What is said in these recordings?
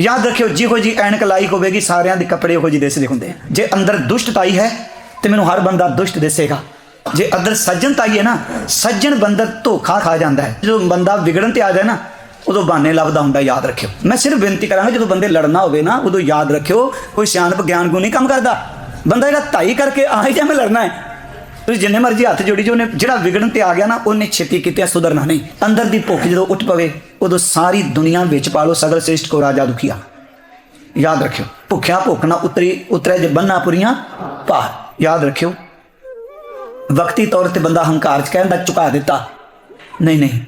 ਯਾਦ ਰੱਖਿਓ ਜਿਹੋ ਜੀ ਐਨਕ ਲਾਈ ਹੋਵੇਗੀ, ਸਾਰਿਆਂ ਦੇ ਕੱਪੜੇ ਉਹੋ ਜਿਹੇ ਦਿਸਦੇ ਹੁੰਦੇ ਜੇ ਅੰਦਰ ਦੁਸ਼ਟਤਾਈ ਹੈ, ਤੇ ਮੈਨੂੰ ਹਰ ਬੰਦਾ ਦੁਸ਼ਟ ਦਿਸੇਗਾ। ਜੇ ਅੰਦਰ ਸੱਜਣਤਾਈ ਹੈ ਨਾ, ਸੱਜਣ ਬੰਦਰ ਧੋਖਾ ਖਾ ਜਾਂਦਾ ਹੈ। ਜਦੋਂ ਬੰਦਾ ਵਿਗੜਨ ਤੇ ਆ ਜਾਏ ਨਾ, ਉਦੋਂ ਬਾਨੇ ਲੱਭਦਾ ਹੁੰਦਾ, ਯਾਦ ਰੱਖਿਓ। ਮੈਂ ਸਿਰਫ ਬੇਨਤੀ ਕਰਾਂਗਾ, ਜਦੋਂ ਬੰਦੇ ਲੜਨਾ ਹੋਵੇ ਨਾ, ਉਦੋਂ ਯਾਦ ਰੱਖਿਓ, ਕੋਈ ਸਿਆਣਪ ਗਿਆਨ ਗੁਣ ਨਹੀਂ ਕੰਮ ਕਰਦਾ। ਬੰਦਾ ਜਿਹੜਾ ਤਾਈ ਕਰਕੇ ਆ ਹੀ ਮੈਂ ਲੜਨਾ ਹੈ। ਤੁਸੀਂ ਜਿੰਨੇ ਮਰਜ਼ੀ ਹੱਥ ਜੋੜੀ ਜੋ ਉਹਨੇ, ਜਿਹੜਾ ਵਿਗੜਨ ਤੇ ਆ ਗਿਆ ਨਾ, ਉਹਨੇ ਛੇਤੀ ਕਿਤੇ ਸੁਧਰਨਾ ਨਹੀਂ। ਅੰਦਰ ਦੀ ਭੁੱਖ ਜਦੋਂ ਉੱਠ ਪਵੇ ਉਦੋਂ ਸਾਰੀ ਦੁਨੀਆ ਵਿੱਚ ਪਾਲੋ ਸਗਲ ਸ੍ਰੇਸ਼ਟ ਕੋ ਰਾਜਾ ਦੁਖੀਆ। ਯਾਦ ਰੱਖਿਓ, ਭੁੱਖਿਆ ਭੁੱਖ ਨਾ ਉਤਰੀ, ਉਤਰੇ ਜੇ ਬੰਨਾ ਪੁਰੀਆਂ ਭਾਰ ਯਾਦ ਰੱਖਿਓ, ਵਕਤੀ ਤੌਰ ਤੇ ਬੰਦਾ ਹੰਕਾਰ ਚ ਕਹਿੰਦਾ ਝੁਕਾ ਦਿੱਤਾ। ਨਹੀਂ ਨਹੀਂ,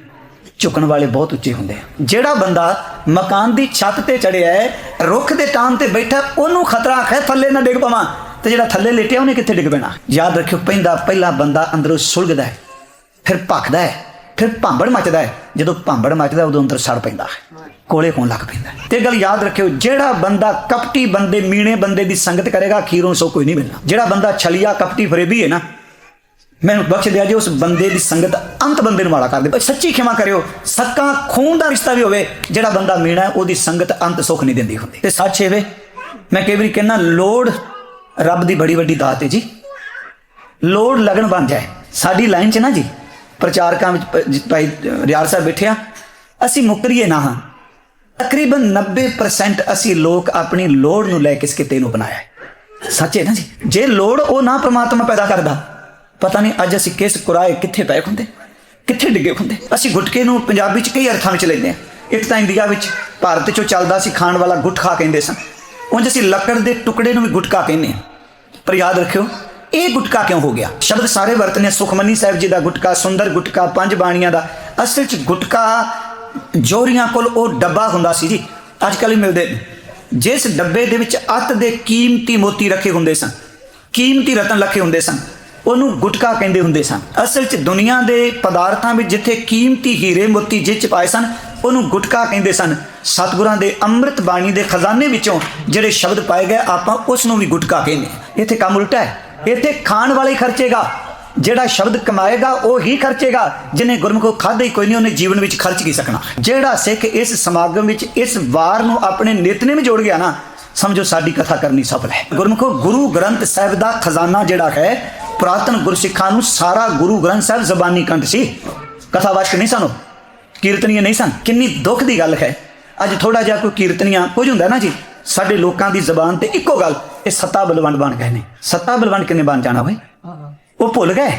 ਝੁਕਣ ਵਾਲੇ ਬਹੁਤ ਉੱਚੇ ਹੁੰਦੇ ਆ। ਜਿਹੜਾ ਬੰਦਾ ਮਕਾਨ ਦੀ ਛੱਤ ਤੇ ਚੜਿਆ ਹੈ, ਰੁੱਖ ਦੇ ਟਾਂ ਤੇ ਬੈਠਾ, ਉਹਨੂੰ ਖਤਰਾ ਹੈ ਥੱਲੇ ਨਾ ਡਿੱਗ ਪਵਾਂ। ਤੇ ਜਿਹੜਾ ਥੱਲੇ ਲੇਟਿਆ, ਉਹਨੇ ਕਿੱਥੇ ਡਿੱਗ ਪੈਣਾ? ਯਾਦ ਰੱਖਿਓ, ਪੈਂਦਾ, ਪਹਿਲਾ ਬੰਦਾ ਅੰਦਰੋਂ ਸੁਲਗਦਾ ਹੈ, ਫਿਰ ਭੱਖਦਾ ਹੈ। ਫਿਰ ਭਾਂਬੜ ਮੱਚਦਾ ਹੈ। ਜਦੋਂ ਭਾਂਬੜ ਮੱਚਦਾ ਉਦੋਂ ਅੰਦਰ ਸੜ ਪੈਂਦਾ ਹੈ। ਕੋਲੇ ਹੋਣ ਲੱਗ ਪੈਂਦਾ ਹੈ। ਤੇ ਗੱਲ ਯਾਦ ਰੱਖਿਓ ਜਿਹੜਾ ਬੰਦਾ ਕਪਟੀ ਬੰਦੇ ਮੀਣੇ ਬੰਦੇ ਦੀ ਸੰਗਤ ਕਰੇਗਾ ਅਖੀਰੋਂ ਸੋ ਕੋਈ ਨਹੀਂ ਮਿਲਣਾ। ਜਿਹੜਾ ਬੰਦਾ ਛਲੀਆ ਕਪਟੀ ਫਰੇਬੀ ਹੈ ਨਾ ਮੈਨੂੰ ਬਖਸ਼ ਦਿਆ ਜੇ ਉਸ ਬੰਦੇ ਦੀ ਸੰਗਤ ਅੰਤ ਬੰਦੇ ਨੂੰ ਮਾੜਾ ਕਰ ਦੇ। ਸੱਚੀ ਖਿਮਾ ਕਰਿਓ ਸੱਕਾ ਖੂਨ ਦਾ ਰਿਸ਼ਤਾ ਵੀ ਹੋਵੇ ਜਿਹੜਾ ਬੰਦਾ ਮੀਣਾ ਹੈ, ਉਹਦੀ ਸੰਗਤ ਅੰਤ ਸੁੱਖ ਨਹੀਂ ਦਿੰਦੀ ਹੁੰਦੀ। ਤੇ ਸੱਚ ਇਹ ਵੇ ਮੈਂ ਕਈ ਵਾਰੀ ਕਹਿੰਦਾ ਲੋੜ ਰੱਬ ਦੀ ਬੜੀ ਵੱਡੀ ਦਾਤ ਹੈ ਜੀ। ਲੋੜ ਲਗਨ ਬਣ ਜਾਏ। ਸਾਡੀ ਲਾਈਨ 'ਚ ਨਾ ਜੀ ਪ੍ਰਚਾਰਕਾਂ ਵਿੱਚ ਭਾਈ ਰਿਆਰ ਸਾਹਿਬ ਬੈਠਿਆ ਅਸੀਂ ਮੁਕਰੀਏ ਨਾ ਹਾਂ। ਤਕਰੀਬਨ 90% ਅਸੀਂ ਲੋਕ ਆਪਣੀ ਲੋੜ ਨੂੰ ਲੈ ਕੇ ਇਸ ਕਿਤੇ ਨੂੰ ਬਣਾਇਆ ਹੈ। ਸੱਚ ਨਾ ਜੀ? ਜੇ ਲੋੜ ਉਹ ਨਾ ਪ੍ਰਮਾਤਮਾ ਪੈਦਾ ਕਰਦਾ, ਪਤਾ ਨਹੀਂ ਅੱਜ ਅਸੀਂ ਕਿਸ ਕੁਰਾਏ ਕਿੱਥੇ ਪਏ ਹੁੰਦੇ, ਕਿੱਥੇ ਡਿੱਗੇ ਹੁੰਦੇ। ਅਸੀਂ ਗੁਟਕੇ ਨੂੰ ਪੰਜਾਬੀ ਚ ਕਈ ਅਰਥਾਂ ਵਿੱਚ ਲੈਂਦੇ ਹਾਂ ਇੱਕ ਤਾਂ ਇੰਡੀਆ ਵਿੱਚ ਭਾਰਤ ਚੋਂ ਚੱਲਦਾ ਸੀ ਖਾਣ ਵਾਲਾ ਗੁਟਖਾ ਕਹਿੰਦੇ ਸਨ। ਉਂਝ ਅਸੀਂ ਲੱਕੜ ਦੇ ਟੁਕੜੇ ਨੂੰ ਵੀ ਗੁਟਕਾ ਕਹਿੰਦੇ ਹਾਂ। ਪਰ ਯਾਦ ਰੱਖਿਓ ਇਹ ਗੁਟਕਾ ਕਿਉਂ ਹੋ ਗਿਆ? ਸ਼ਬਦ ਸਾਰੇ ਵਰਤਨੇ, ਸੁਖਮਨੀ ਸਾਹਿਬ ਜੀ ਦਾ ਗੁਟਕਾ, ਸੁੰਦਰ ਗੁਟਕਾ, ਪੰਜ ਬਾਣੀਆਂ ਦਾ। ਅਸਲ ਚ ਗੁਟਕਾ ਜੋਰੀਆਂ ਕੋਲ ਉਹ ਡੱਬਾ ਹੁੰਦਾ ਸੀ ਜੀ। ਅੱਜ ਕੱਲ੍ਹ ਹੀ ਮਿਲਦੇ ਨੇ। ਜਿਸ ਡੱਬੇ ਦੇ ਵਿੱਚ ਅੱਤ ਦੇ ਕੀਮਤੀ ਮੋਤੀ ਰੱਖੇ ਹੁੰਦੇ ਸਨ, ਕੀਮਤੀ ਰਤਨ ਰੱਖੇ ਹੁੰਦੇ ਸਨ, ਉਹਨੂੰ ਗੁਟਕਾ ਕਹਿੰਦੇ ਹੁੰਦੇ ਸਨ। ਅਸਲ 'ਚ ਦੁਨੀਆ ਦੇ ਪਦਾਰਥਾਂ ਵਿੱਚ ਜਿੱਥੇ ਕੀਮਤੀ ਹੀਰੇ ਮੋਤੀ ਜਿੱਚ ਪਾਏ ਸਨ, ਉਹਨੂੰ ਗੁਟਕਾ ਕਹਿੰਦੇ ਸਨ। ਸਤਿਗੁਰਾਂ ਦੇ ਅੰਮ੍ਰਿਤ ਬਾਣੀ ਦੇ ਖਜ਼ਾਨੇ ਵਿੱਚੋਂ ਜਿਹੜੇ ਸ਼ਬਦ ਪਾਏ ਗਏ, ਆਪਾਂ ਉਸ ਨੂੰ ਵੀ ਗੁਟਕਾ ਕਹਿੰਦੇ ਹਾਂ। ਇੱਥੇ ਕੰਮ ਉਲਟਾ ਹੈ। ਇੱਥੇ ਖਾਣ ਵਾਲੇ ਖਰਚੇਗਾ। ਜਿਹੜਾ ਸ਼ਬਦ ਕਮਾਏਗਾ ਉਹ ਹੀ ਖਰਚੇਗਾ। ਜਿਹਨੇ ਗੁਰਮੁਖੋ ਖਾਦਾ ਹੀ ਕੋਈ ਨਹੀਂ ਉਹਨੇ ਜੀਵਨ ਵਿੱਚ ਖਰਚ ਕੀ ਸਕਣਾ। ਜਿਹੜਾ ਸਿੱਖ ਇਸ ਸਮਾਗਮ ਵਿੱਚ ਇਸ ਵਾਰ ਨੂੰ ਆਪਣੇ ਨਿਤਨੇਮ ਜੋੜ ਗਿਆ ਨਾ ਸਮਝੋ ਸਾਡੀ ਕਥਾ ਕਰਨੀ ਸਫਲ ਹੈ। ਗੁਰਮੁਖੋ ਗੁਰੂ ਗ੍ਰੰਥ ਸਾਹਿਬ ਦਾ ਖਜ਼ਾਨਾ ਜਿਹੜਾ ਹੈ ਪ੍ਰਾਤਨ ਗੁਰਸਿੱਖਾਂ ਨੂੰ ਸਾਰਾ ਗੁਰੂ ਗ੍ਰੰਥ ਸਾਹਿਬ ਜ਼ਬਾਨੀ ਕੰਠ ਸੀ। ਕਥਾਵਾਚਕ ਨਹੀਂ ਸਨ ਉਹ, ਕੀਰਤਨੀਏ ਨਹੀਂ ਸਨ? ਕਿੰਨੀ ਦੁੱਖ ਦੀ ਗੱਲ ਹੈ। ਅੱਜ ਥੋੜਾ ਜਿਹਾ ਕੋਈ ਕੀਰਤਨੀਆਂ ਕੁਝ ਹੁੰਦਾ ਨਾ ਜੀ? ਸਾਡੇ ਲੋਕਾਂ ਦੀ ਜ਼ਬਾਨ ਤੇ ਇੱਕੋ ਗੱਲ, ਇਹ ਸੱਤਾ ਬਲਵੰਡ ਬਣ ਗਏ ਨੇ। ਸੱਤਾ ਬਲਵੰਡ ਕਿੰਨੇ ਬਣ ਜਾਣਾ ਹੋਏ ਉਹ ਭੁੱਲ ਗਏ?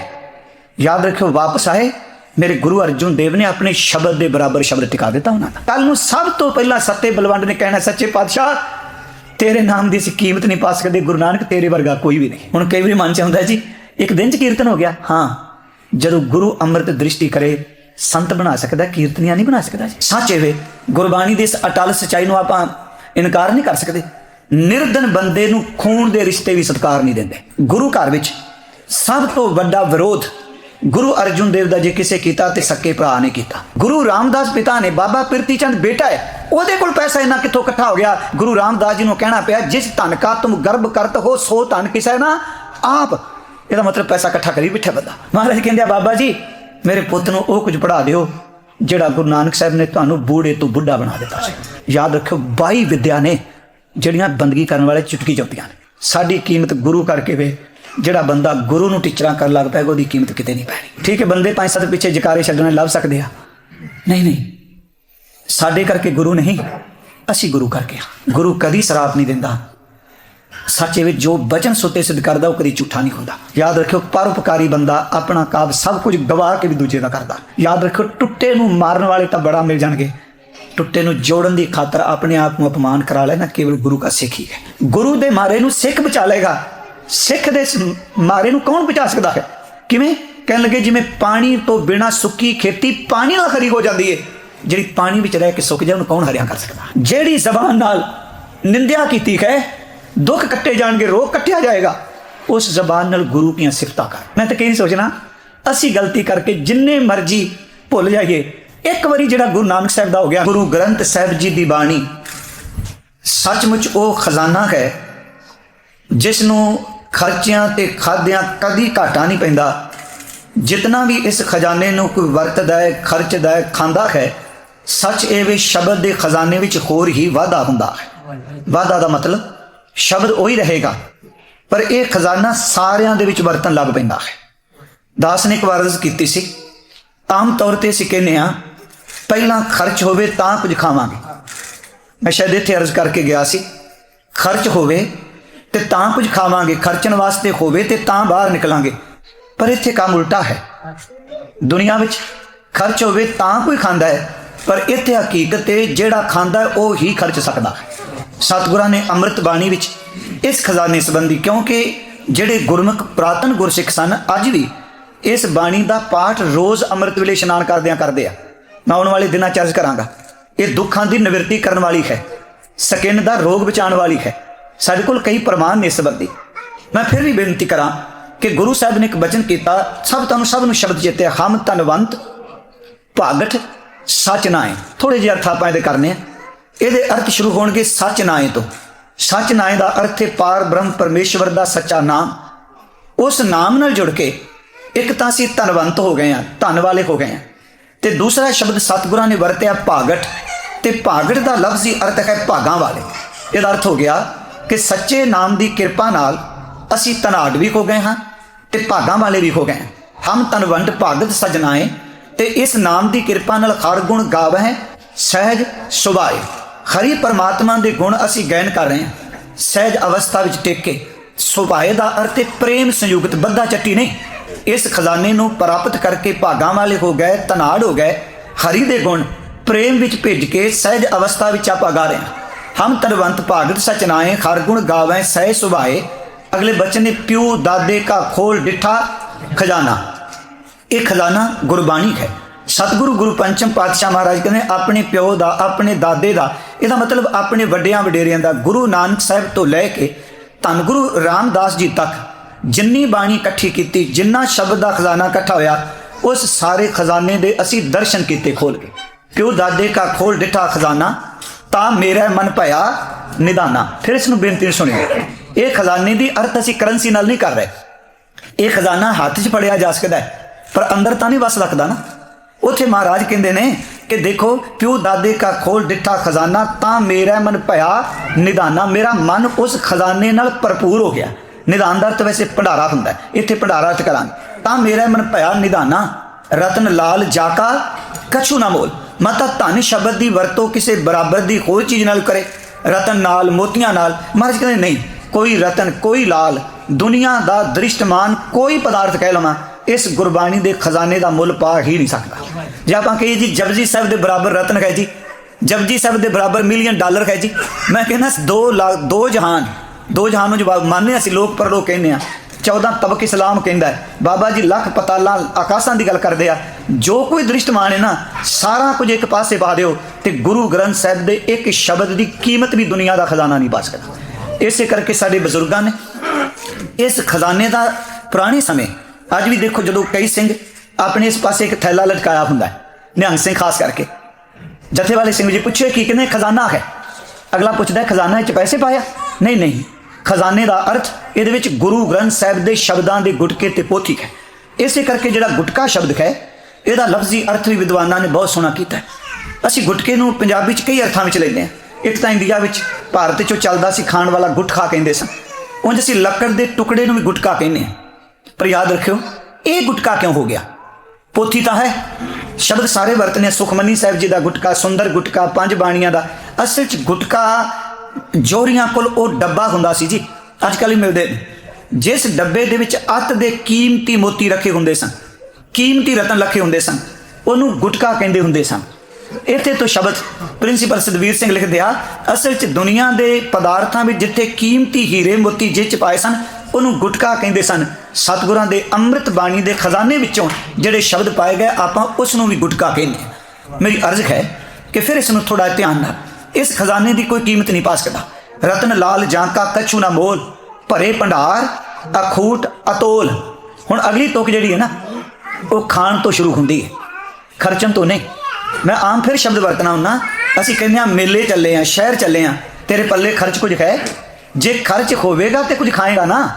ਯਾਦ ਰੱਖਿਓ, ਵਾਪਸ ਆਏ। ਮੇਰੇ ਗੁਰੂ ਅਰਜੁਨ ਦੇਵ ਨੇ ਆਪਣੇ ਸ਼ਬਦ ਦੇ ਬਰਾਬਰ ਸ਼ਬਦ ਟਿਕਾ ਦਿੱਤਾ ਉਹਨਾਂ ਦਾ। ਕੱਲ ਨੂੰ ਸਭ ਤੋਂ ਪਹਿਲਾਂ ਸੱਤੇ ਬਲਵੰਡ ਨੇ ਕਹਿਣਾ, ਸੱਚੇ ਪਾਤਸ਼ਾਹ, ਤੇਰੇ ਨਾਮ ਦੀ ਅਸੀਂ ਕੀਮਤ ਨਹੀਂ ਪਾ ਸਕਦੇ। ਗੁਰੂ ਨਾਨਕ ਤੇਰੇ ਵਰਗਾ ਕੋਈ ਵੀ ਨਹੀਂ। ਹੁਣ ਕਈ ਵਾਰੀ ਮਨ ਚ ਆਉਂਦਾ ਜੀ, ਇੱਕ ਦਿਨ ਚ ਕੀਰਤਨ ਹੋ ਗਿਆ। ਹਾਂ, ਜਦੋਂ ਗੁਰੂ ਅੰਮ੍ਰਿਤ ਦ੍ਰਿਸ਼ਟੀ ਕਰੇ, ਸੰਤ ਬਣਾ ਸਕਦਾ, ਕੀਰਤਨੀਆਂ ਨਹੀਂ ਬਣਾ ਸਕਦਾ ਜੀ। ਸੱਚ ਇਹ ਵੇ, ਗੁਰਬਾਣੀ ਦੇ ਇਸ ਅਟਲ ਸਚਾਈ ਨੂੰ ਆਪਾਂ ਇਨਕਾਰ ਨਹੀਂ ਕਰ ਸਕਦੇ। ਨਿਰਧਨ ਬੰਦੇ ਨੂੰ ਖੂਨ ਦੇ ਰਿਸ਼ਤੇ ਵੀ ਸਤਕਾਰ ਨਹੀਂ ਦਿੰਦੇ। ਗੁਰੂ ਘਰ ਵਿੱਚ ਸਭ ਤੋਂ ਵੱਡਾ ਵਿਰੋਧ ਗੁਰੂ ਅਰਜੁਨ ਦੇਵ ਦਾ ਜੇ ਕਿਸੇ ਕੀਤਾ ਤੇ ਸੱਕੇ ਭਰਾ ਨੇ ਕੀਤਾ। ਗੁਰੂ ਰਾਮਦਾਸ ਪਿਤਾ ਨੇ ਬਾਬਾ ਪਿਰਤੀ ਚੰਦ ਬੇਟਾ ਹੈ, ਉਹਦੇ ਕੋਲ ਪੈਸਾ ਇੰਨਾ ਕਿੱਥੋਂ ਇਕੱਠਾ ਹੋ ਗਿਆ? ਗੁਰੂ ਰਾਮਦਾਸ ਜੀ ਨੂੰ ਕਹਿਣਾ ਪਿਆ, ਜਿਸ ਧਨ ਕਾ ਤੁਮ ਗਰਭ ਕਰਤ ਹੋ, ਸੋ ਧਨ ਕਿਸੈ ਨਾ ਆਪ। ਇਹਦਾ ਮਤਲਬ ਪੈਸਾ ਇਕੱਠਾ ਕਰੀ ਬਿਠਾ ਬੰਦਾ। ਮਹਾਰਾਜ ਕਹਿੰਦੇ ਆ, ਬਾਬਾ ਜੀ, ਮੇਰੇ ਪੁੱਤ ਨੂੰ ਉਹ ਕੁਝ ਪੜਾ ਦਿਓ ਜਿਹੜਾ ਗੁਰੂ ਨਾਨਕ ਸਾਹਿਬ ਨੇ ਤੁਹਾਨੂੰ ਬੂੜੇ ਤੋਂ ਬੁੱਢਾ ਬਣਾ ਦਿੱਤਾ ਸੀ। ਯਾਦ ਰੱਖਿਓ 22 ਵਿਦਿਆ ਨੇ ਜਿਹੜੀਆਂ ਬੰਦਗੀ ਕਰਨ ਵਾਲੇ ਚੁਟਕੀ ਚੁੱਪੀਆਂ ਨੇ। ਸਾਡੀ ਕੀਮਤ ਗੁਰੂ ਕਰਕੇ ਵੇ, ਜਿਹੜਾ ਬੰਦਾ ਗੁਰੂ ਨੂੰ ਟੀਚਰਾਂ ਕਰਨ ਲੱਗ ਪਿਆ, ਉਹਦੀ ਕੀਮਤ ਕਿਤੇ ਨਹੀਂ ਪੈਣੀ। ਠੀਕ ਹੈ, ਬੰਦੇ ਪੰਜ ਸੱਤ ਪਿੱਛੇ ਜਕਾਰੇ ਛੱਡਣੇ ਲੱਭ ਸਕਦੇ ਆ। ਨਹੀਂ ਨਹੀਂ। ਸਾਡੇ ਕਰਕੇ ਗੁਰੂ ਨਹੀਂ, ਅਸੀਂ ਗੁਰੂ ਕਰਕੇ ਹਾਂ। ਗੁਰੂ ਕਦੀ ਸਰਾਪ ਨਹੀਂ ਦਿੰਦਾ। ਸੱਚੇ ਵਿੱਚ ਜੋ ਬਚਨ ਸੁੱਤੇ ਸਿੱਧ ਕਰਦਾ, ਉਹ ਕਦੀ ਝੂਠਾ ਨਹੀਂ ਹੁੰਦਾ। ਯਾਦ ਰੱਖਿਓ, ਪਰਉਪਕਾਰੀ ਬੰਦਾ ਆਪਣਾ ਕਾਬ ਸਭ ਕੁਝ ਗਵਾ ਕੇ ਵੀ ਦੂਜੇ ਦਾ ਕਰਦਾ। ਯਾਦ ਰੱਖਿਓ, ਟੁੱਟੇ ਨੂੰ ਮਾਰਨ ਵਾਲੇ ਤਾਂ ਬੜਾ ਮਿਲ ਜਾਣਗੇ। ਟੁੱਟੇ ਨੂੰ ਜੋੜਨ ਦੀ ਖਾਤਰ ਆਪਣੇ ਆਪ ਨੂੰ ਅਪਮਾਨ ਕਰਾ ਲੈਣਾ ਕੇਵਲ ਗੁਰੂ ਦਾ ਸਿੱਖ ਹੀ ਹੈ। ਗੁਰੂ ਦੇ ਮਾਰੇ ਨੂੰ ਸਿੱਖ ਬਚਾ ਲੇਗਾ ਸਿੱਖ ਦੇ ਮਾਰੇ ਨੂੰ ਕੌਣ ਬਚਾ ਸਕਦਾ ਹੈ? ਕਿਵੇਂ? ਕਹਿਣ ਲੱਗੇ, ਜਿਵੇਂ ਪਾਣੀ ਤੋਂ ਬਿਨਾ ਸੁੱਕੀ ਖੇਤੀ ਪਾਣੀ ਨਾਲ ਖਰੀ ਹੋ ਜਾਂਦੀ ਹੈ ਜਿਹੜੀ ਪਾਣੀ ਵਿੱਚ ਰਹਿ ਕੇ ਸੁੱਕ ਜਾਏ, ਉਹਨੂੰ ਕੌਣ ਹਰਿਆ ਕਰ ਸਕਦਾ? ਜਿਹੜੀ ਜ਼ਬਾਨ ਨਾਲ ਨਿੰਦਿਆ ਕੀਤੀ ਹੈ ਦੁੱਖ ਕੱਟੇ ਜਾਣਗੇ, ਰੋਗ ਕੱਟਿਆ ਜਾਏਗਾ। ਉਸ ਜ਼ਬਾਨ ਨਾਲ ਗੁਰੂ ਦੀਆਂ ਸਿਫਤਾਂ ਕਰ। ਮੈਂ ਤਾਂ ਕਈ ਸੋਚਣਾ, ਅਸੀਂ ਗਲਤੀ ਕਰਕੇ ਜਿੰਨੇ ਮਰਜ਼ੀ ਭੁੱਲ ਜਾਈਏ। ਇੱਕ ਵਾਰੀ ਜਿਹੜਾ ਗੁਰੂ ਨਾਨਕ ਸਾਹਿਬ ਦਾ ਹੋ ਗਿਆ, ਗੁਰੂ ਗ੍ਰੰਥ ਸਾਹਿਬ ਜੀ ਦੀ ਬਾਣੀ, ਸੱਚਮੁੱਚ ਉਹ ਖਜ਼ਾਨਾ ਹੈ ਜਿਸ ਨੂੰ ਖਰਚਿਆਂ ਤੇ ਖਾਦਿਆਂ ਕਦੀ ਘਾਟਾ ਨਹੀਂ ਪੈਂਦਾ। ਜਿਤਨਾ ਵੀ ਇਸ ਖਜ਼ਾਨੇ ਨੂੰ ਕੋਈ ਵਰਤਦਾ ਹੈ, ਖਰਚਦਾ ਹੈ, ਖਾਂਦਾ ਹੈ, ਸੱਚ ਇਹ ਵੀ ਸ਼ਬਦ ਦੇ ਖਜ਼ਾਨੇ ਵਿੱਚ ਹੋਰ ਹੀ ਵਾਧਾ ਹੁੰਦਾ ਹੈ। ਵਾਧਾ ਦਾ ਮਤਲਬ ਸ਼ਬਦ ਉਹੀ ਰਹੇਗਾ। ਪਰ ਇਹ ਖਜ਼ਾਨਾ ਸਾਰਿਆਂ ਦੇ ਵਿੱਚ ਵਰਤਣ ਲੱਗ ਪੈਂਦਾ ਹੈ। ਦਾਸ ਨੇ ਇੱਕ ਵਾਰ ਅਰਜ਼ ਕੀਤੀ ਸੀ, ਆਮ ਤੌਰ ਤੇ ਅਸੀਂ ਕਹਿੰਦੇ ਆ ਪਹਿਲਾਂ ਖਰਚ ਹੋਵੇ ਤਾਂ ਕੁਝ ਖਾਵਾਂਗੇ। ਮੈਂ ਸ਼ਾਇਦ ਇੱਥੇ ਅਰਜ਼ ਕਰਕੇ ਗਿਆ ਸੀ, ਖਰਚ ਹੋਵੇ ਤੇ ਤਾਂ ਕੁਝ ਖਾਵਾਂਗੇ, ਖਰਚਣ ਵਾਸਤੇ ਹੋਵੇ ਤੇ ਤਾਂ ਬਾਹਰ ਨਿਕਲਾਂਗੇ। ਪਰ ਇੱਥੇ ਕੰਮ ਉਲਟਾ ਹੈ। ਦੁਨੀਆ ਵਿੱਚ ਖਰਚ ਹੋਵੇ ਤਾਂ ਕੋਈ ਖਾਂਦਾ ਹੈ, ਪਰ ਇੱਥੇ ਹਕੀਕਤ ਹੈ ਜਿਹੜਾ ਖਾਂਦਾ ਉਹ ਹੀ ਖਰਚ ਸਕਦਾ ਹੈ। ਸਤਿਗੁਰਾਂ ਨੇ ਅੰਮ੍ਰਿਤ ਬਾਣੀ ਵਿੱਚ ਇਸ ਖਜ਼ਾਨੇ ਸੰਬੰਧੀ, ਕਿਉਂਕਿ ਜਿਹੜੇ ਗੁਰਮੁਖ ਪ੍ਰਾਤਨ ਗੁਰਸਿੱਖ ਸਨ, ਅੱਜ ਵੀ ਇਸ ਬਾਣੀ ਦਾ ਪਾਠ ਰੋਜ਼ ਅੰਮ੍ਰਿਤ ਵੇਲੇ ਇਸ਼ਨਾਨ ਕਰਦਿਆਂ ਕਰਦੇ ਆ। ਮੈਂ ਆਉਣ ਵਾਲੇ ਦਿਨਾਂ ਚਰਚ ਕਰਾਂਗਾ, ਇਹ ਦੁੱਖਾਂ ਦੀ ਨਿਵਰਤੀ ਕਰਨ ਵਾਲੀ ਹੈ, ਸਕਿਨ ਦਾ ਰੋਗ ਬਚਾਉਣ ਵਾਲੀ ਹੈ, ਸਾਡੇ ਕੋਲ ਕਈ ਪ੍ਰਮਾਣ ਨੇ ਇਸ ਸੰਬੰਧੀ। ਮੈਂ ਫਿਰ ਵੀ ਬੇਨਤੀ ਕਰਾਂ ਕਿ ਗੁਰੂ ਸਾਹਿਬ ਨੇ ਇੱਕ ਬਚਨ ਕੀਤਾ, ਸਭ ਤੁਹਾਨੂੰ ਸਭ ਨੂੰ ਸ਼ਬਦ ਚੇਤੇ, ਹਮ ਤਨਵੰਤ ਭਾਗਠ ਸੱਚ ਨਾਏ ਥੋੜੇ ਜਿਹੇ ਅਰਥ ਆਪਾਂ ਇਹਦੇ ਕਰਨੇ ਆ। ਇਹਦੇ ਅਰਥ ਸ਼ੁਰੂ ਹੋਣਗੇ ਸੱਚ ਨਾਏ ਤੋਂ। ਸੱਚ ਨਾਏ ਦਾ ਅਰਥ ਹੈ ਪਾਰ ਬ੍ਰਹਮ ਪਰਮੇਸ਼ਵਰ ਦਾ ਸੱਚਾ ਨਾਮ। ਉਸ ਨਾਮ ਨਾਲ ਜੁੜ ਕੇ ਇੱਕ ਤਾਂ ਅਸੀਂ ਧਨਵੰਤ ਹੋ ਗਏ ਆ ਧਨ ਵਾਲੇ ਹੋ ਗਏ ਆ ਤੇ ਦੂਸਰਾ ਸ਼ਬਦ ਸਤਿਗੁਰਾਂ ਨੇ ਵਰਤਿਆ ਭਾਗਟ। ਤੇ ਭਾਗਟ ਦਾ ਲਫ਼ਜ਼ ਹੀ ਅਰਥ ਹੈ ਭਾਗਾਂ ਵਾਲੇ। ਇਹਦਾ ਅਰਥ ਹੋ ਗਿਆ ਕਿ ਸੱਚੇ ਨਾਮ ਦੀ ਕਿਰਪਾ ਨਾਲ ਅਸੀਂ ਧਨਾਢ ਵੀ ਹੋ ਗਏ ਹਾਂ ਤੇ ਭਾਗਾਂ ਵਾਲੇ ਵੀ ਹੋ ਗਏ ਹਾਂ। ਹਮ ਤਨਵੰਤ ਭਾਗਤ ਸਜਨਾਏ ਤੇ ਇਸ ਨਾਮ ਦੀ ਕਿਰਪਾ ਨਾਲ ਹਰ ਗੁਣ ਗਾਵ ਹੈ ਸਹਿਜ ਸੁਭਾਏ। ਹਰੀ ਪਰਮਾਤਮਾ ਦੇ ਗੁਣ ਅਸੀਂ ਗਾਇਨ ਕਰ ਰਹੇ ਹਾਂ। ਸਹਿਜ ਅਵਸਥਾ ਵਿੱਚ ਟਿਕ ਕੇ ਸੁਭਾਏ ਦਾ ਅਰਥ ਹੈ ਪ੍ਰੇਮ ਸੰਯੁਕਤ, ਬੱਧਾ ਚੱਟੀ ਨਹੀਂ। ਇਸ ਖਜ਼ਾਨੇ ਨੂੰ ਪ੍ਰਾਪਤ ਕਰਕੇ ਭਾਗਾਂ ਵਾਲੇ ਹੋ ਗਏ ਤਨਾੜ ਹੋ ਗਏ। ਹਰੀ ਦੇ ਗੁਣ ਪ੍ਰੇਮ ਵਿੱਚ ਭਿੱਜ ਕੇ ਸਹਿਜ ਅਵਸਥਾ ਵਿੱਚ ਆਪਾਂ ਗਾ ਰਹੇ ਹਾਂ। ਹਮ ਤਰਵੰਤ ਭਾਗਤ ਸਚਨਾਏ ਹਰ ਗੁਣ ਗਾਵੇਂ ਸਹਿ ਸੁਭਾਏ। ਅਗਲੇ ਬਚਨ ਨੇ ਪਿਓ, ਦਾਦੇ ਕਾ ਖੋਲ, ਡਿਠਾ, ਖਜ਼ਾਨਾ। ਇਹ ਖਜ਼ਾਨਾ ਗੁਰਬਾਣੀ ਹੈ। ਸਤਿਗੁਰੂ ਗੁਰੂ ਪੰਚਮ ਪਾਤਸ਼ਾਹ ਮਹਾਰਾਜ ਕਹਿੰਦੇ, ਆਪਣੇ ਪਿਓ ਦਾ, ਆਪਣੇ ਦਾਦੇ ਦਾ ਇਹਦਾ ਮਤਲਬ ਆਪਣੇ ਵੱਡਿਆਂ ਵਡੇਰਿਆਂ ਦਾ ਗੁਰੂ ਨਾਨਕ ਸਾਹਿਬ ਤੋਂ ਲੈ ਕੇ ਧੰਨ ਗੁਰੂ ਰਾਮਦਾਸ ਜੀ ਤੱਕ ਜਿੰਨੀ ਬਾਣੀ ਇਕੱਠੀ ਕੀਤੀ, ਜਿੰਨਾ ਸ਼ਬਦ ਦਾ ਖਜ਼ਾਨਾ ਇਕੱਠਾ ਹੋਇਆ, ਉਸ ਸਾਰੇ ਖਜ਼ਾਨੇ ਦੇ ਅਸੀਂ ਦਰਸ਼ਨ ਕੀਤੇ ਖੋਲ ਕੇ। ਪਿਓ ਦਾਦੇ ਕਾ ਖੋਲ ਡਿਠਾ ਖਜ਼ਾਨਾ, ਤਾਂ ਮੇਰਾ ਮਨ ਭਇਆ ਨਿਦਾਨਾ। ਫਿਰ ਇਸ ਨੂੰ ਬੇਨਤੀ ਸੁਣਿਓ ਇਹ ਖਜ਼ਾਨੇ ਦੀ ਅਰਥ ਅਸੀਂ ਕਰੰਸੀ ਨਾਲ ਨਹੀਂ ਕਰ ਰਹੇ। ਇਹ ਖਜ਼ਾਨਾ ਹੱਥ 'ਚ ਫੜਿਆ ਜਾ ਸਕਦਾ ਹੈ, ਪਰ ਅੰਦਰ ਤਾਂ ਨਹੀਂ ਵਸ ਸਕਦਾ ਨਾ। ਉੱਥੇ ਮਹਾਰਾਜ ਕਹਿੰਦੇ ਨੇ ਕਿ ਦੇਖੋ, ਪਿਓ ਦਾਦੇ ਕਾ ਖੋਲ ਡਿੱਠਾ ਖਜ਼ਾਨਾ, ਤਾਂ ਮੇਰਾ ਮਨ ਭਇਆ ਨਿਦਾਨਾ ਮੇਰਾ ਮਨ ਉਸ ਖਜ਼ਾਨੇ ਨਾਲ ਭਰਪੂਰ ਹੋ ਗਿਆ। ਨਿਦਾਨ ਦਾ ਅਰਥ ਵੈਸੇ ਭੰਡਾਰਾ ਹੁੰਦਾ ਇੱਥੇ ਭੰਡਾਰਾ ਅਰਥ ਕਰਾਂਗੇ। ਤਾਂ ਮੇਰਾ ਮਨ ਭਇਆ ਨਿਦਾਨਾ ਰਤਨ ਲਾਲ ਜਾਕਾ, ਕਛੂ ਨਾ ਮੋਲ। ਮਤਾ ਧਨ ਸ਼ਬਦ ਦੀ ਵਰਤੋਂ ਕਿਸੇ ਬਰਾਬਰ ਦੀ ਹੋਰ ਚੀਜ਼ ਨਾਲ ਕਰੇ। ਰਤਨ ਨਾਲ, ਮੋਤੀਆਂ ਨਾਲ। ਮਹਾਰਾਜ ਕਹਿੰਦੇ, ਨਹੀਂ, ਕੋਈ ਰਤਨ, ਕੋਈ ਲਾਲ, ਦੁਨੀਆ ਦਾ ਦ੍ਰਿਸ਼ਟਮਾਨ ਕੋਈ ਪਦਾਰਥ ਕਹਿ ਲਵਾਂ। ਇਸ ਗੁਰਬਾਣੀ ਦੇ ਖਜ਼ਾਨੇ ਦਾ ਮੁੱਲ ਪਾ ਹੀ ਨਹੀਂ ਸਕਦਾ। ਜੇ ਆਪਾਂ ਕਹੀਏ ਜੀ, ਜਪਜੀ ਸਾਹਿਬ ਦੇ ਬਰਾਬਰ ਰਤਨ ਹੈ ਜੀ, ਜਪਜੀ ਸਾਹਿਬ ਦੇ ਬਰਾਬਰ ਮਿਲੀਅਨ ਡਾਲਰ ਹੈ ਜੀ, ਮੈਂ ਕਹਿੰਦਾ 2 ਲੱਖ ਦੋ ਜਹਾਨ ਦੋ ਜਹਾਨ ਨੂੰ ਜਵਾਬ ਮੰਨਦੇ ਹਾਂ ਅਸੀਂ, ਲੋਕ ਪਰਲੋਕ ਕਹਿੰਦੇ ਆ 14 ਤਬਕ ਇਸਲਾਮ ਕਹਿੰਦਾ ਬਾਬਾ ਜੀ ਲੱਖ ਪਤਾਲਾਂ, ਆਕਾਸ਼ਾਂ ਦੀ ਗੱਲ ਕਰਦੇ ਆ, ਜੋ ਕੋਈ ਦ੍ਰਿਸ਼ਟਮਾਨ ਹੈ ਨਾ, ਸਾਰਾ ਕੁਝ ਇੱਕ ਪਾਸੇ ਪਾ ਦਿਓ ਤੇ ਗੁਰੂ ਗ੍ਰੰਥ ਸਾਹਿਬ ਦੇ ਇੱਕ ਸ਼ਬਦ ਦੀ ਕੀਮਤ ਵੀ ਦੁਨੀਆ ਦਾ ਖਜ਼ਾਨਾ ਨਹੀਂ ਪਾ ਸਕਦਾ। ਇਸੇ ਕਰਕੇ ਸਾਡੇ ਬਜ਼ੁਰਗਾਂ ਨੇ, ਇਸ ਖਜ਼ਾਨੇ ਦਾ ਪੁਰਾਣੇ ਸਮੇਂ ਅੱਜ ਵੀ ਦੇਖੋ ਜਦੋਂ ਕਈ ਸਿੰਘ ਆਪਣੇ ਇਸ ਪਾਸੇ ਇੱਕ ਥੈਲਾ ਲਟਕਾਇਆ ਹੁੰਦਾ ਨਿਹੰਗ ਸਿੰਘ ਖਾਸ ਕਰਕੇ। ਜਥੇ ਵਾਲੇ ਸਿੰਘ ਜੀ ਪੁੱਛੇ ਕੀ ਕਹਿੰਦੇ ਖਜ਼ਾਨਾ ਹੈ? ਅਗਲਾ ਪੁੱਛਦਾ, ਖਜ਼ਾਨਾ ਵਿੱਚ ਪੈਸੇ ਪਾਇਆ? ਨਹੀਂ ਨਹੀਂ। ਖਜ਼ਾਨੇ ਦਾ ਅਰਥ ਇਹਦੇ ਵਿੱਚ ਗੁਰੂ ਗ੍ਰੰਥ ਸਾਹਿਬ ਦੇ ਸ਼ਬਦਾਂ ਦੇ ਗੁਟਕੇ ਤੇ ਪੋਥੀ ਹੈ। ਇਸੇ ਕਰਕੇ ਜਿਹੜਾ ਗੁਟਕਾ ਸ਼ਬਦ ਹੈ, ਇਹਦਾ ਲਫ਼ਜ਼ੀ ਅਰਥ ਵੀ ਵਿਦਵਾਨਾਂ ਨੇ ਬਹੁਤ ਸੋਹਣਾ ਕੀਤਾ ਅਸੀਂ ਗੁਟਕੇ ਨੂੰ ਪੰਜਾਬੀ ਚ ਕਈ ਅਰਥਾਂ ਵਿੱਚ ਲੈਂਦੇ ਹਾਂ। ਇੱਕ ਤਾਂ ਇੰਡੀਆ ਵਿੱਚ ਭਾਰਤ ਚੋਂ ਚੱਲਦਾ ਸੀ, ਖਾਣ ਵਾਲਾ ਗੁਟਖਾ ਕਹਿੰਦੇ ਸਨ। ਉਂਝ ਅਸੀਂ ਲੱਕੜ ਦੇ ਟੁਕੜੇ ਨੂੰ ਵੀ ਗੁਟਕਾ ਕਹਿੰਦੇ ਹਾਂ। ਪਰ ਯਾਦ ਰੱਖਿਓ, ਇਹ ਗੁਟਕਾ ਕਿਉਂ ਹੋ ਗਿਆ? ਪੋਥੀ ਤਾਂ ਹੈ। ਸ਼ਬਦ ਸਾਰੇ ਵਰਤਨੇ ਸੁਖਮਨੀ ਸਾਹਿਬ ਜੀ ਦਾ ਗੁਟਕਾ, ਸੁੰਦਰ ਗੁਟਕਾ, ਪੰਜ ਬਾਣੀਆਂ ਦਾ। ਅਸਲ ਚ ਗੁਟਕਾ ਜੋਰੀਆਂ ਕੋਲ ਉਹ ਡੱਬਾ ਹੁੰਦਾ ਸੀ ਜੀ। ਅੱਜ ਕੱਲ੍ਹ ਹੀ ਮਿਲਦੇ ਨੇ। ਜਿਸ ਡੱਬੇ ਦੇ ਵਿੱਚ ਅੱਤ ਦੇ ਕੀਮਤੀ ਮੋਤੀ ਰੱਖੇ ਹੁੰਦੇ ਸਨ, ਕੀਮਤੀ ਰਤਨ ਰੱਖੇ ਹੁੰਦੇ ਸਨ, ਉਹਨੂੰ ਗੁਟਕਾ ਕਹਿੰਦੇ ਹੁੰਦੇ ਸਨ। ਇੱਥੇ ਤੋਂ ਸ਼ਬਦ ਪ੍ਰਿੰਸੀਪਲ ਸਦਵੀਰ ਸਿੰਘ ਲਿਖਦੇ ਆ, ਅਸਲ ਚ ਦੁਨੀਆ ਦੇ ਪਦਾਰਥਾਂ ਵਿੱਚ ਜਿੱਥੇ ਕੀਮਤੀ ਹੀਰੇ ਮੋਤੀ ਜਿਹ ਪਾਏ ਸਨ ਉਹਨੂੰ ਗੁਟਕਾ ਕਹਿੰਦੇ ਸਨ। ਸਤਿਗੁਰਾਂ ਦੇ ਅੰਮ੍ਰਿਤ ਬਾਣੀ ਦੇ ਖਜ਼ਾਨੇ ਵਿੱਚੋਂ ਜਿਹੜੇ ਸ਼ਬਦ ਪਾਏ ਗਏ, ਆਪਾਂ ਉਸ ਨੂੰ ਵੀ ਗੁਟਕਾ ਕਹਿੰਦੇ ਹਾਂ। ਮੇਰੀ ਅਰਜ਼ ਹੈ ਕਿ ਫਿਰ ਇਸ ਨੂੰ ਥੋੜਾ ਧਿਆਨ ਨਾਲ। ਇਸ ਖਜ਼ਾਨੇ ਦੀ ਕੋਈ ਕੀਮਤ ਨਹੀਂ ਪਾ ਸਕਦਾ। ਰਤਨ ਲਾਲ ਜਾਂਕਾ ਕਛੂ ਨਾ ਮੋਲ, ਭਰੇ ਭੰਡਾਰ, ਅਖੂਟ, ਅਤੋਲ। ਹੁਣ ਅਗਲੀ ਤੁਕ ਜਿਹੜੀ ਹੈ ਨਾ, ਉਹ ਖਾਣ ਤੋਂ ਸ਼ੁਰੂ ਹੁੰਦੀ ਹੈ। ਖਰਚਣ ਤੋਂ ਨਹੀਂ। ਮੈਂ ਆਮ ਫਿਰ ਸ਼ਬਦ ਵਰਤਣਾ ਹੁੰਨਾ ਅਸੀਂ ਕਹਿੰਦੇ ਆ ਮੇਲੇ ਚੱਲੇ ਆ ਸ਼ਹਿਰ ਚੱਲੇ ਆ ਤੇਰੇ ਪੱਲੇ ਖਰਚ ਕੁਝ ਹੈ। ਜੇ ਖਰਚ ਹੋਵੇਗਾ ਤੇ ਕੁਝ ਖਾਏਗਾ ਨਾ।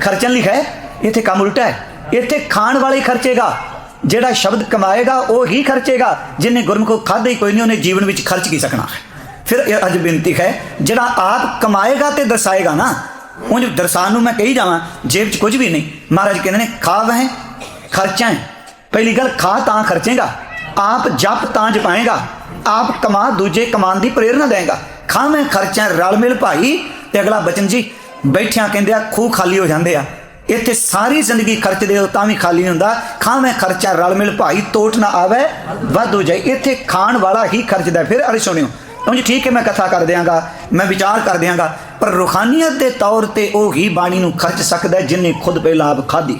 ਖਰਚਣ ਲਈ ਹੈ? ਇੱਥੇ ਕੰਮ ਉਲਟਾ ਹੈ। ਇੱਥੇ ਖਾਣ ਵਾਲੇ ਖਰਚੇਗਾ। ਜਿਹੜਾ ਸ਼ਬਦ ਕਮਾਏਗਾ, ਉਹ ਹੀ ਖਰਚੇਗਾ। ਜਿਨੇ ਗੁਰਮੁਖ ਖਾਦੇ ਹੀ ਕੋਈ ਨਹੀਂ, ਉਹਨੇ ਜੀਵਨ ਵਿੱਚ ਖਰਚ ਕੀ ਸਕਣਾ ਫਿਰ ਇਹ ਅੱਜ ਬੇਨਤੀ ਹੈ, ਜਿਹੜਾ ਆਪ ਕਮਾਏਗਾ ਤੇ ਦਰਸਾਏਗਾ ਨਾ, ਉਂਝ ਦਰਸਾਉਣ ਨੂੰ ਮੈਂ ਕਹੀ ਜਾਵਾਂ, ਜੇਬ 'ਚ ਕੁਝ ਵੀ ਨਹੀਂ। ਮਹਾਰਾਜ ਕਹਿੰਦੇ ਨੇ, ਖਾ ਵਹਿ, ਖਰਚਾ। ਹੈ ਪਹਿਲੀ ਗੱਲ, ਖਾ ਤਾਂ ਖਰਚੇਗਾ। ਆਪ ਜਪ ਤਾਂ ਜਪਾਏਗਾ। ਆਪ ਕਮਾ, ਦੂਜੇ ਕਮਾਉਣ ਦੀ ਪ੍ਰੇਰਣਾ ਦੇਗਾ ਖਾ ਮੈਂ ਖਰਚਾ, ਰਲ ਮਿਲ ਭਾਈ। ਤੇ ਅਗਲਾ ਬਚਨ ਜੀ ਬੈਠਿਆਂ ਕਹਿੰਦੇ ਆ, ਖੂਹ ਖਾਲੀ ਹੋ ਜਾਂਦੇ ਆ। ਇੱਥੇ ਸਾਰੀ ਜ਼ਿੰਦਗੀ ਖਰਚਦੇ ਹੋ ਤਾਂ ਵੀ ਖਾਲੀ ਨਹੀਂ ਹੁੰਦਾ। ਖਾਂ ਮੈਂ ਖਰਚਾ ਰਲ ਮਿਲ ਭਾਈ, ਤੋਟ ਨਾ ਆਵੇ, ਵੱਧ ਹੋ ਜਾਏ। ਇੱਥੇ ਖਾਣ ਵਾਲਾ ਹੀ ਖਰਚਦਾ ਫਿਰ ਅਰੇ ਸੁਣਿਓ ਉਂਝ ਠੀਕ ਹੈ, ਮੈਂ ਕਥਾ ਕਰ ਦਿਆਂਗਾ, ਮੈਂ ਵਿਚਾਰ ਕਰ ਦਿਆਂਗਾ, ਪਰ ਰੂਹਾਨੀਅਤ ਦੇ ਤੌਰ ਤੇ ਉਹ ਹੀ ਬਾਣੀ ਨੂੰ ਖਰਚ ਸਕਦਾ ਹੈ, ਜਿਨੇ ਖੁਦ ਪਹਿਲਾਂ ਆਪ ਖਾਧੀ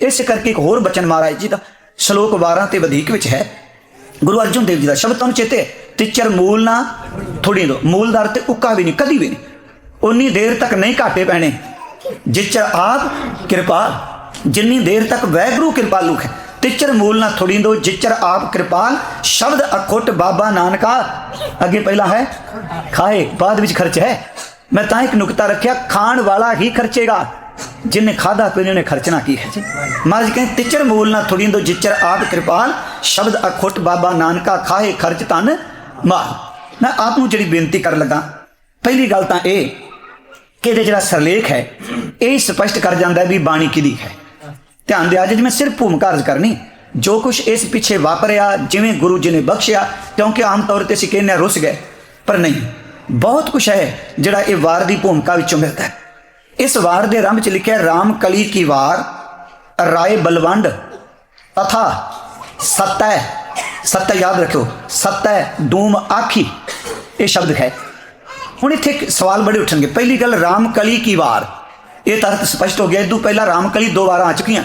ਇਸ ਕਰਕੇ ਇੱਕ ਹੋਰ ਬਚਨ ਮਹਾਰਾਜ ਜੀ ਦਾ ਸ਼ਲੋਕ 12 ਤੇ ਵਧੇਕ ਵਿੱਚ ਹੈ। ਗੁਰੂ ਅਰਜਨ ਦੇਵ ਜੀ ਦਾ, ਸ਼ਬਦ ਤੁਹਾਨੂੰ ਚੇਤੇ ਹੈ? ਤਿਚਰ ਮੂਲ ਨਾ ਥੋੜੀ ਦੋ। ਮੂਲਦਾਰ ਤੇ ਉੱਕਾ ਵੀ ਨਹੀਂ, ਕਦੀ ਵੀ ਨਹੀਂ। ਉਨੀ ਦੇਰ ਤੱਕ ਨਹੀਂ ਘਾਟੇ ਪੈਣੇ। ਜਿਚਰ ਆਪ ਕਿਰਪਾਲ, ਜਿੰਨੀ ਦੇਰ ਤੱਕ ਵੈਗਰੂ ਕਿਰਪਾਲੂ ਹੈ, ਤਿਚਰ ਮੂਲ ਨਾ ਥੋੜੀ ਦੋ, ਜਿਚਰ ਆਪ ਕਿਰਪਾਲ, ਸ਼ਬਦ ਅਖੁੱਟ ਬਾਬਾ ਨਾਨਕਾ। ਅੱਗੇ ਪਹਿਲਾ ਹੈ, ਖਾਏ, ਬਾਅਦ ਵਿੱਚ ਖਰਚ ਹੈ। ਮੈਂ ਤਾਂ ਇੱਕ ਨੁਕਤਾ ਰੱਖਿਆ, ਖਾਣ ਵਾਲਾ ਹੀ ਖਰਚੇਗਾ। ਜਿਨੇ ਖਾਦਾ ਪੀਣੇ ਨੇ ਖਰਚਣਾ ਕੀ ਹੈ ਜੀ? ਮਹਾਰਾਜ ਕਹਿੰਦੇ, ਤਿਚਰ ਮੂਲ ਨਾ ਥੋੜੀ ਦੋ, ਜਿਚਰ ਆਪ ਕਿਰਪਾਲ, ਸ਼ਬਦ ਅਖੁੱਟ ਬਾਬਾ ਨਾਨਕਾ, ਖਾਏ, ਖਰਚ ਤਨ ਮਾਰ ਮੈਂ ਆਪ ਨੂੰ ਜਿਹੜੀ ਬੇਨਤੀ ਕਰਨ ਲੱਗਾ, ਪਹਿਲੀ ਗੱਲ ਤਾਂ ਇਹ ਕਿ ਇਹਦੇ ਜਿਹੜਾ ਸਰਲੇਖ ਹੈ, ਇਹ ਸਪਸ਼ਟ ਕਰ ਜਾਂਦਾ ਹੈ ਵੀ ਬਾਣੀ ਕਿਹਦੀ ਹੈ। ਧਿਆਨ ਦਿਆ ਜੀ ਮੈਂ ਸਿਰਫ ਭੂਮਿਕਾ ਅਰਜ਼ ਕਰਨੀ, ਜੋ ਕੁਝ ਇਸ ਪਿੱਛੇ ਵਾਪਰਿਆ, ਜਿਵੇਂ ਗੁਰੂ ਜੀ ਨੇ ਬਖਸ਼ਿਆ, ਕਿਉਂਕਿ ਆਮ ਤੌਰ ਤੇ ਅਸੀਂ ਕਹਿੰਦੇ ਰੁੱਸ ਗਏ, ਪਰ ਨਹੀਂ। ਬਹੁਤ ਕੁਝ ਹੈ ਜਿਹੜਾ ਇਹ ਵਾਰ ਦੀ ਭੂਮਿਕਾ ਵਿੱਚੋਂ ਮਿਲਦਾ ਹੈ। ਇਸ ਵਾਰ ਦੇ ਆਰੰਭ ਚ ਲਿਖਿਆ ਰਾਮ ਕਲੀ ਕੀ ਵਾਰ, ਰਾਏ ਬਲਵੰਡ, ਤਥਾ ਸਤੈ ਸਤੈ ਯਾਦ ਰੱਖਿਓ ਸਤੈ ਡੂਮ ਆਖੀ, ਇਹ ਸ਼ਬਦ ਹੈ। ਹੁਣ ਇੱਥੇ ਇੱਕ ਸਵਾਲ ਬੜੇ ਉੱਠਣਗੇ। ਪਹਿਲੀ ਗੱਲ ਰਾਮ ਕਲੀ ਕੀ ਵਾਰ? ਇਹ ਤਾਂ ਅਰਥ ਸਪਸ਼ਟ ਹੋ ਗਿਆ ਇਦੋਂ ਪਹਿਲਾਂ ਰਾਮ ਕਲੀ ਦੋ ਵਾਰਾਂ ਆ ਚੁੱਕੀਆਂ।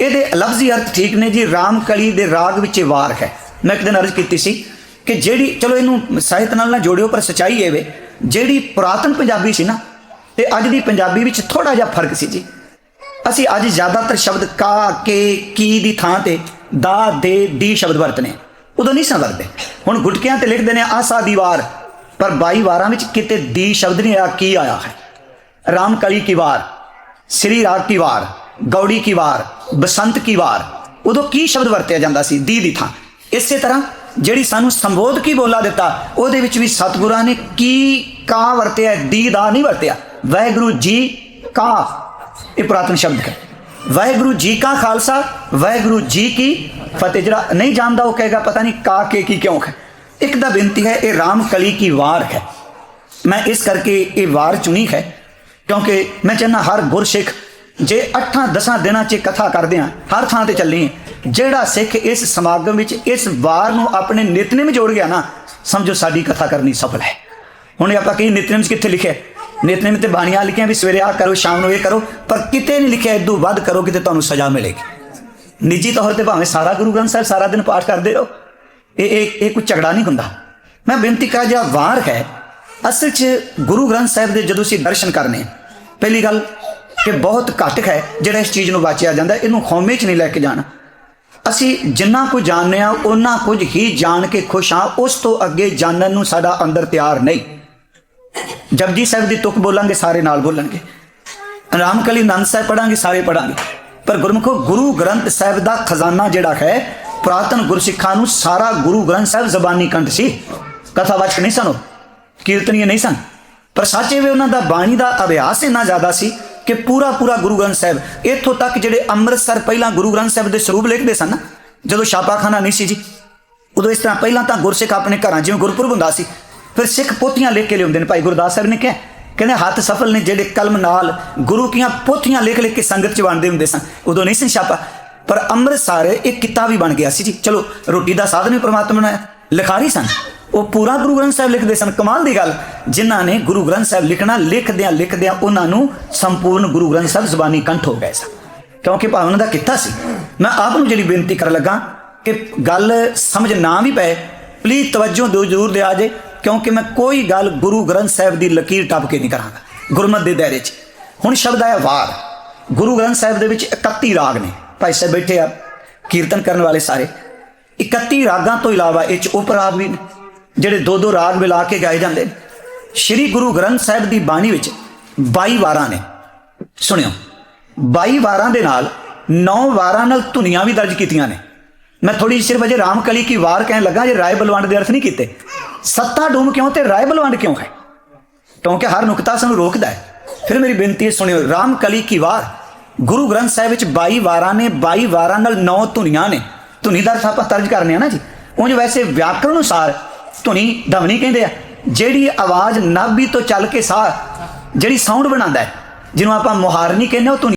ਇਹਦੇ ਲਫ਼ਜ਼ੀ ਅਰਥ ਠੀਕ ਨੇ ਜੀ ਰਾਮ ਕਲੀ ਦੇ ਰਾਗ ਵਿੱਚ ਇਹ ਵਾਰ ਹੈ। ਮੈਂ ਇੱਕ ਦਿਨ ਅਰਜ਼ ਕੀਤੀ ਸੀ ਕਿ ਜਿਹੜੀ, ਚਲੋ ਇਹਨੂੰ ਸਾਹਿਤ ਨਾਲ ਨਾ ਜੋੜਿਓ, ਪਰ ਸਚਾਈ ਇਹ ਵੇ, ਜਿਹੜੀ ਪੁਰਾਤਨ ਪੰਜਾਬੀ ਸੀ ਨਾ, ਤੇ ਅੱਜ ਦੀ ਪੰਜਾਬੀ ਵਿੱਚ ਥੋੜਾ ਜਿਹਾ ਫ਼ਰਕ ਸੀ ਜੀ। ਅਸੀਂ ਅੱਜ ਜ਼ਿਆਦਾਤਰ ਸ਼ਬਦ ਕਾ, ਕੇ, ਕੀ ਦੀ ਥਾਂ ਤੇ ਦਾ, ਦੇ, ਦੀ ਸ਼ਬਦ ਵਰਤਨੇ ਉਦੋਂ ਨਹੀਂ ਸਾਂ ਵਰਤਦੇ। ਹੁਣ ਗੁਟਕਿਆਂ ਤੇ ਲਿਖਦੇ ਨੇ ਆਸਾ ਦੀ ਵਾਰ। ਪਰ 22 ਵਾਰਾਂ ਵਿੱਚ ਕਿਤੇ ਦੀ ਸ਼ਬਦ ਨਹੀਂ ਆਇਆ ਕੀ ਆਇਆ ਹੈ? ਰਾਮ ਕਲੀ ਕੀ ਵਾਰ, ਸ੍ਰੀ ਰਾਗ ਕੀ ਵਾਰ, ਗੌੜੀ ਕੀ ਵਾਰ, ਬਸੰਤ ਕੀ ਵਾਰ, ਉਦੋਂ ਕੀ ਸ਼ਬਦ ਵਰਤਿਆ ਜਾਂਦਾ ਸੀ? ਦੀ ਦੀ ਥਾਂ। ਇਸੇ ਤਰ੍ਹਾਂ ਜਿਹੜੀ ਸਾਨੂੰ ਸੰਬੋਧ ਕੀ ਬੋਲਾ ਦਿੱਤਾ, ਉਹਦੇ ਵਿੱਚ ਵੀ ਸਤਿਗੁਰਾਂ ਨੇ ਕੀ ਕਾ ਵਰਤਿਆ, ਦੀ ਦਾ ਨਹੀਂ ਵਰਤਿਆ। ਵਾਹਿਗੁਰੂ ਜੀ ਕਾ, ਇਹ ਪੁਰਾਤਨ ਸ਼ਬਦ ਹੈ। ਵਾਹਿਗੁਰੂ ਜੀ ਕਾ ਖਾਲਸਾ, ਵਾਹਿਗੁਰੂ ਜੀ ਕੀ ਫਤਿਹ। ਜਿਹੜਾ ਨਹੀਂ ਜਾਣਦਾ ਉਹ ਕਹੇਗਾ, ਪਤਾ ਨਹੀਂ ਕਾ ਕੇ ਕੀ ਕਿਉਂ ਹੈ। ਇੱਕ ਦਾ ਬੇਨਤੀ ਹੈ, ਇਹ ਰਾਮ ਕਲੀ ਕੀ ਵਾਰ ਹੈ। ਮੈਂ ਇਸ ਕਰਕੇ ਇਹ ਵਾਰ ਚੁਣੀ ਹੈ, ਕਿਉਂਕਿ ਮੈਂ ਚਾਹੁੰਦਾ ਹਰ ਗੁਰਸਿੱਖ ਜੇ 8-10 ਦਿਨਾਂ 'ਚ ਕਥਾ ਕਰਦੇ ਆ ਹਰ ਥਾਂ ਤੇ ਚੱਲੀ ਜਿਹੜਾ ਸਿੱਖ ਇਸ ਸਮਾਗਮ ਵਿੱਚ ਇਸ ਵਾਰ ਨੂੰ ਆਪਣੇ ਨਿਤਨੇਮ ਜੋੜ ਗਿਆ ਨਾ, ਸਮਝੋ ਸਾਡੀ ਕਥਾ ਕਰਨੀ ਸਫਲ ਹੈ। ਹੁਣ ਆਪਾਂ ਕਹੀ ਨਿਤਨੇਮ ਕਿੱਥੇ ਲਿਖਿਆ ਹੈ? ਨਿਤਨੇਮ ਤੇ ਬਾਣੀਆਂ ਲਿਖੀਆਂ ਵੀ ਸਵੇਰੇ ਆ ਕਰੋ, ਸ਼ਾਮ ਨੂੰ ਇਹ ਕਰੋ, ਪਰ ਕਿਤੇ ਨਹੀਂ ਲਿਖਿਆ ਇਦੋਂ ਵੱਧ ਕਰੋ, ਕਿਤੇ ਤੁਹਾਨੂੰ ਸਜ਼ਾ ਮਿਲੇਗੀ। ਨਿੱਜੀ ਤੌਰ ਤੇ ਭਾਵੇਂ ਸਾਰਾ ਗੁਰੂ ਗ੍ਰੰਥ ਸਾਹਿਬ ਸਾਰਾ ਦਿਨ ਪਾਠ ਕਰਦੇ ਰਹੋ ਇਹ ਇਹ ਇਹ ਕੋਈ ਝਗੜਾ ਨਹੀਂ ਹੁੰਦਾ। ਮੈਂ ਬੇਨਤੀ ਕਰਾਂ, ਜਿਹੜਾ ਵਾਰ ਹੈ, ਅਸਲ 'ਚ ਗੁਰੂ ਗ੍ਰੰਥ ਸਾਹਿਬ ਦੇ ਜਦੋਂ ਅਸੀਂ ਦਰਸ਼ਨ ਕਰਨੇ, ਪਹਿਲੀ ਗੱਲ ਕਿ ਬਹੁਤ ਘੱਟ ਹੈ ਜਿਹੜਾ ਇਸ ਚੀਜ਼ ਨੂੰ ਵਾਚਿਆ ਜਾਂਦਾ, ਇਹਨੂੰ ਖੌਮੇ 'ਚ ਨਹੀਂ ਲੈ ਕੇ ਜਾਣਾ। ਅਸੀਂ ਜਿੰਨਾ ਕੁ ਜਾਣਦੇ ਆ ਉਹਨਾਂ ਕੁਝ ਹੀ ਜਾਣ ਕੇ ਖੁਸ਼ ਹਾਂ, ਉਸ ਤੋਂ ਅੱਗੇ ਜਾਣਨ ਨੂੰ ਸਾਡਾ ਅੰਦਰ ਤਿਆਰ ਨਹੀਂ। ਜਪਜੀ ਸਾਹਿਬ ਦੀ ਤੁਕ ਬੋਲਾਂਗੇ, ਸਾਰੇ ਨਾਲ ਬੋਲਣਗੇ। ਰਾਮਕਲੀ ਨੰਦ ਸਾਹਿਬ ਪੜਾਂਗੇ ਸਾਰੇ ਪੜਾਂਗੇ ਪਰ ਗੁਰਮੁਖੋ, ਗੁਰੂ ਗ੍ਰੰਥ ਸਾਹਿਬ ਦਾ ਖਜ਼ਾਨਾ ਜਿਹੜਾ ਹੈ ਪੁਰਾਤਨ ਗੁਰਸਿੱਖਾਂ ਨੂੰ ਸਾਰਾ ਗੁਰੂ ਗ੍ਰੰਥ ਸਾਹਿਬ ਜ਼ਬਾਨੀ ਕੰਠ ਸੀ। ਕਥਾਵਾਚਕ ਨਹੀਂ ਸਨ ਉਹ, ਕੀਰਤਨੀਏ ਨਹੀਂ ਸਨ। ਪਰ ਸੱਚੇ ਵੇ ਉਹਨਾਂ ਦਾ ਬਾਣੀ ਦਾ ਅਭਿਆਸ ਇੰਨਾ ਜ਼ਿਆਦਾ ਸੀ ਕਿ ਪੂਰਾ ਪੂਰਾ ਗੁਰੂ ਗ੍ਰੰਥ ਸਾਹਿਬ ਇੱਥੋਂ ਤੱਕ ਜਿਹੜੇ ਅੰਮ੍ਰਿਤਸਰ ਪਹਿਲਾਂ ਗੁਰੂ ਗ੍ਰੰਥ ਸਾਹਿਬ ਦੇ ਸਰੂਪ ਲਿਖਦੇ ਸਨ ਜਦੋਂ ਛਾਪਾਖਾਨਾ ਨਹੀਂ ਸੀ ਜੀ ਉਦੋਂ ਇਸ ਤਰ੍ਹਾਂ ਪਹਿਲਾਂ ਤਾਂ ਗੁਰਸਿੱਖ ਆਪਣੇ ਘਰਾਂ ਜਿਵੇਂ ਗੁਰਪੁਰਬ ਹੁੰਦਾ ਸੀ ਫਿਰ ਸਿੱਖ ਪੋਥੀਆਂ ਲਿਖ ਕੇ ਲਿਆਉਂਦੇ ਨੇ ਭਾਈ ਗੁਰਦਾਸ ਸਾਹਿਬ ਨੇ ਕਿਹਾ ਕਹਿੰਦੇ ਹੱਥ ਸਫਲ ਨੇ ਜਿਹੜੇ ਕਲਮ ਨਾਲ ਗੁਰੂ ਕੀਆਂ ਪੋਥੀਆਂ ਲਿਖ ਲਿਖ ਕੇ ਸੰਗਤ ਚ ਵੰਡਦੇ ਹੁੰਦੇ ਸਨ। ਉਦੋਂ ਨਹੀਂ ਸੀ ਛਾਪਾ ਪਰ ਅੰਮ੍ਰਿਤਸਰ ਇੱਕ ਕਿੱਤਾ ਵੀ ਬਣ ਗਿਆ ਸੀ ਜੀ। ਚਲੋ, ਰੋਟੀ ਦਾ ਸਾਧਨ ਵੀ ਪ੍ਰਮਾਤਮਾ ਨੇ ਲਿਖਾਰੀ ਸਨ। ਉਹ ਪੂਰਾ ਗੁਰੂ ਗ੍ਰੰਥ ਸਾਹਿਬ ਲਿਖਦੇ ਸਨ। ਕਮਾਲ ਦੀ ਗੱਲ, ਜਿਨ੍ਹਾਂ ਨੇ ਗੁਰੂ ਗ੍ਰੰਥ ਸਾਹਿਬ ਲਿਖਣਾ, ਲਿਖਦਿਆਂ ਲਿਖਦਿਆਂ ਉਹਨਾਂ ਨੂੰ ਸੰਪੂਰਨ ਗੁਰੂ ਗ੍ਰੰਥ ਸਾਹਿਬ ਜ਼ਬਾਨੀ ਕੰਠ ਹੋ ਗਏ ਸਨ। ਕਿਉਂਕਿ ਭਾਵੇਂ ਉਹਨਾਂ ਦਾ ਕਿੱਤਾ ਸੀ, ਮੈਂ ਆਪ ਨੂੰ ਜਿਹੜੀ ਬੇਨਤੀ ਕਰਨ ਲੱਗਾ ਕਿ ਗੱਲ ਸਮਝ ਨਾ ਵੀ ਪਏ ਪਲੀਜ਼ ਤਵੱਜੋ ਦਿਓ, ਜ਼ਰੂਰ ਦਿਆ ਜੇ, ਕਿਉਂਕਿ ਮੈਂ ਕੋਈ ਗੱਲ ਗੁਰੂ ਗ੍ਰੰਥ ਸਾਹਿਬ ਦੀ ਲਕੀਰ ਟੱਪ ਕੇ ਨਹੀਂ ਕਰਾਂਗਾ। ਗੁਰਮਤ ਦੇ ਦਾਇਰੇ 'ਚ। ਹੁਣ ਸ਼ਬਦ ਆਇਆ ਵਾਰ। ਗੁਰੂ ਗ੍ਰੰਥ ਸਾਹਿਬ ਦੇ ਵਿੱਚ 31 ਰਾਗ ਨੇ। ਭਾਈ ਸਾਹਿਬ ਬੈਠੇ ਆ, ਕੀਰਤਨ ਕਰਨ ਵਾਲੇ ਸਾਰੇ। 31 ਰਾਗਾਂ ਤੋਂ ਇਲਾਵਾ ਇਹ 'ਚ ਉਪ ਰਾਗ ਵੀ ਨੇ, ਜਿਹੜੇ ਦੋ ਦੋ ਰਾਗ ਮਿਲਾ ਕੇ ਗਾਏ ਜਾਂਦੇ ਨੇ। ਸ਼੍ਰੀ ਗੁਰੂ ਗ੍ਰੰਥ ਸਾਹਿਬ ਦੀ ਬਾਣੀ ਵਿੱਚ 22 ਵਾਰਾਂ ਨੇ। ਸੁਣਿਓ 22 ਵਾਰਾਂ ਦੇ ਨਾਲ ਨੌ ਵਾਰਾਂ ਨਾਲ ਧੁਨੀਆਂ ਵੀ ਦਰਜ ਕੀਤੀਆਂ ਨੇ। ਮੈਂ ਥੋੜੀ ਸਿਰਫ ਅਜੇ ਰਾਮਕਲੀ ਕੀ ਵਾਰ ਕਹਿਣ ਲੱਗਾ ਜੇ ਰਾਏ ਬਲਵੰਡ ਦੇ ਅਰਥ ਨਹੀਂ ਕੀਤੇ। ਸੱਤਾ ਡੂਮ ਕਿਉਂ ਤੇ ਰਾਏ ਬਲਵੰਡ ਕਿਉਂ ਹੈ? ਕਿਉਂਕਿ ਹਰ ਨੁਕਤਾ ਸਾਨੂੰ ਰੋਕਦਾ ਹੈ। ਫਿਰ ਮੇਰੀ ਬੇਨਤੀ ਹੈ, ਸੁਣਿਓ, ਰਾਮਕਲੀ ਕੀ ਵਾਰ ਗੁਰੂ ਗ੍ਰੰਥ ਸਾਹਿਬ ਵਿੱਚ 22 ਵਾਰਾਂ ਨੇ 22 ਵਾਰਾਂ ਨਾਲ 9 ਧੁਨੀਆਂ ਨੇ। ਧੁਨੀ ਦਾ ਅਰਥ ਆਪਾਂ ਤਰਜ ਕਰਨੇ ਆ ਨਾ ਜੀ। ਉਂਝ ਵੈਸੇ ਵਿਆਕਰਣ ਅਨੁਸਾਰ ਧੁਨੀ ਧਵਨੀ ਕਹਿੰਦੇ ਆ। ਜਿਹੜੀ ਆਵਾਜ਼ ਨਾਭੀ ਤੋਂ ਚੱਲ ਕੇ ਸਾਹ ਜਿਹੜੀ ਸਾਊਂਡ ਬਣਾਉਂਦਾ ਹੈ ਜਿਹਨੂੰ ਆਪਾਂ ਮੁਹਾਰਨੀ ਕਹਿੰਦੇ ਹਾਂ, ਉਹ ਧੁਨੀ